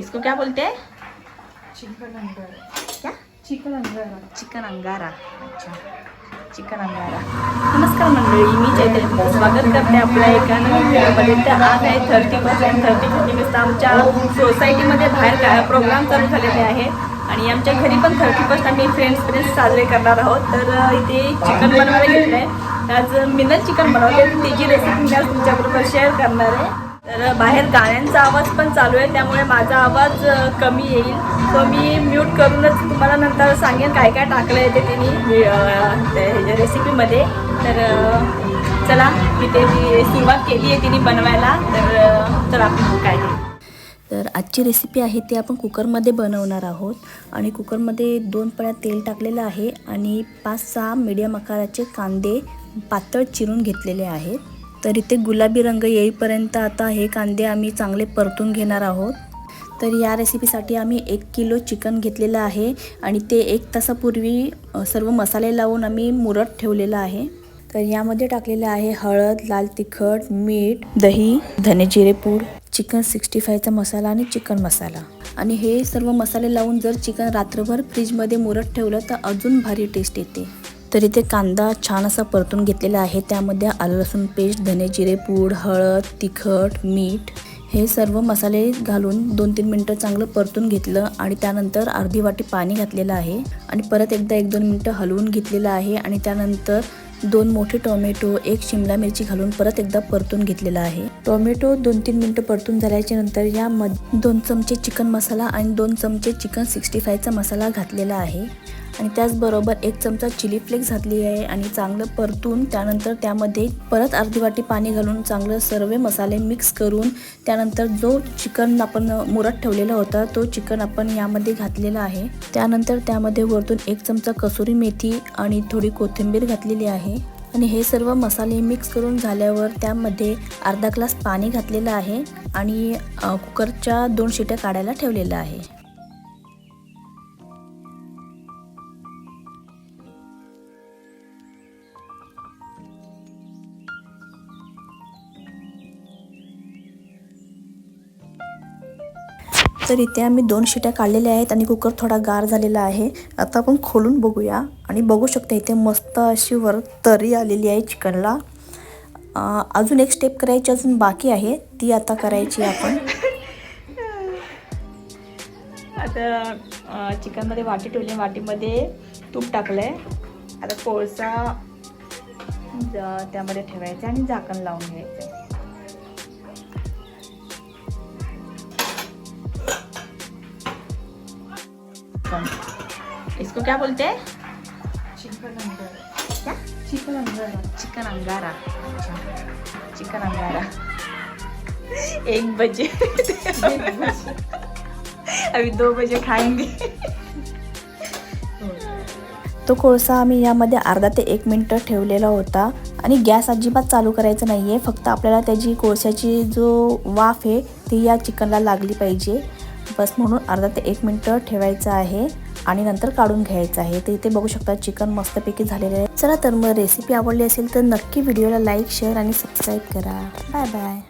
इसको क्या बोलते हैं? चिकन अंगारा। क्या? चिकन अंगारा। चिकन अंगारा। अच्छा। चिकन अंगारा। नमस्कार मंडळी मी चैतन्य स्वागत करते आपल्या एका नवीन व्हिडिओमध्ये. तर आज आहे थर्टी फर्स्ट आणि थर्टी फिफ्टी फर्स्ट आमच्या सोसायटीमध्ये बाहेर काय प्रोग्राम चालू झालेले आहे. आणि आमच्या घरी पण थर्टी फर्स्ट आम्ही फ्रेंड्स फ्रेंड्स साजरे करणार आहोत. तर इथे चिकन बनवायला घेतलं आहे. आज मिनल चिकन बनवते. त्याची रेसिपी मी आज तुमच्याबरोबर शेअर करणार आहे. तर बाहेर गाण्यांचा आवाज पण चालू आहे त्यामुळे माझा आवाज कमी येईल. तो मी म्यूट करूनच तुम्हाला नंतर सांगेन काय काय टाकलं आहे ते तिने रेसिपीमध्ये. तर चला तिथे ती सुरुवात केली आहे तिने बनवायला. तर चला आपण काय तर आजची रेसिपी आहे ती आपण कुकरमध्ये बनवणार आहोत. आणि कुकरमध्ये दोन पळ्या तेल टाकलेलं आहे आणि पाच सहा मीडियम आकाराचे कांदे पातळ चिरून घेतलेले आहेत. तर इथे गुलाबी रंग येईपर्यंत आता हे कांदे आम्ही चांगले परतून घेणार आहोत. तर या रेसिपीसाठी आम्ही एक किलो चिकन घेतलेलं आहे आणि ते एक तासापूर्वी सर्व मसाले लावून आम्ही मुरत ठेवलेलं आहे. तर यामध्ये टाकलेलं आहे हळद लाल तिखट मीठ दही धने जिरे पूड चिकन सिक्स्टी फायचा मसाला आणि चिकन मसाला. आणि हे सर्व मसाले लावून जर चिकन रात्रभर फ्रीजमध्ये मुरत ठेवलं तर अजून भारी टेस्ट येते. तर इथे कांदा छान असा परतून घेतलेला आहे. त्यामध्ये आलं लसूण पेस्ट धने जिरे पूड हळद तिखट मीठ हे सर्व मसाले घालून दोन तीन मिनटं चांगलं परतून घेतलं आणि त्यानंतर अर्धी वाटी पाणी घातलेलं आहे. आणि परत एकदा एक दोन मिनटं हलवून घेतलेलं आहे आणि त्यानंतर दोन मोठे टोमॅटो एक शिमला मिरची घालून परत एकदा परतून घेतलेला आहे. टोमॅटो दोन तीन मिनटं परतून झाल्याच्यानंतर यामध्ये दोन चमचे चिकन मसाला आणि दोन चमचे चिकन सिक्स्टी फायचा मसाला घातलेला आहे. आणि त्याचबरोबर एक चमचा चिली फ्लेक्स घातली आहे आणि चांगलं परतून त्यानंतर त्यामध्ये परत अर्धी वाटी पाणी घालून चांगलं सर्व मसाले मिक्स करून त्यानंतर जो चिकन आपण मुरत ठेवलेला होता तो चिकन आपण यामध्ये घातलेला आहे. त्यानंतर त्यामध्ये वरतून एक चमचा कसुरी मेथी आणि थोडी कोथिंबीर घातलेली आहे. आणि हे सर्व मसाले मिक्स करून झाल्यावर त्यामध्ये अर्धा ग्लास पाणी घातलेलं आहे आणि कुकरच्या दोन शिट्या काढायला ठेवलेलं आहे. तर इथे आम्ही दोन शिट्या काढलेल्या आहेत आणि कुकर थोडा गार झालेला आहे. आता आपण खोलून बघूया आणि बघू शकता इथे मस्त अशी वर तरी आलेली आहे चिकनला. अजून एक स्टेप करायची अजून बाकी आहे. ती आता करायची आपण. आता चिकनमध्ये वाटी ठेवली. वाटीमध्ये तूप टाकलं आहे आता कोळसा त्यामध्ये ठेवायचा आणि झाकण लावून घ्यायचं. इसको क्या बोलते हैं चिकन अंगारा क्या chicken angara chicken angara chicken angara एक बजे अभी दो बजे खाएंगे तो कोळसा आम्ही यामध्ये अर्धा ते एक मिनटं ठेवलेला होता. आणि गॅस अजिबात चालू करायचं नाही आहे फक्त आपल्याला त्याची कोळशाची जो वाफ आहे ती या चिकनला लागली पाहिजे. बस म्हणून अर्धा ते एक मिनटं ठेवायचं आहे आणि नंतर काढून घ्यायचं आहे. तर इथे बघू शकता चिकन मस्तपैकी झालेलं आहे. चला तर मग रेसिपी आवडली असेल तर नक्की व्हिडिओला लाईक शेअर आणि सबस्क्राईब करा. Bye bye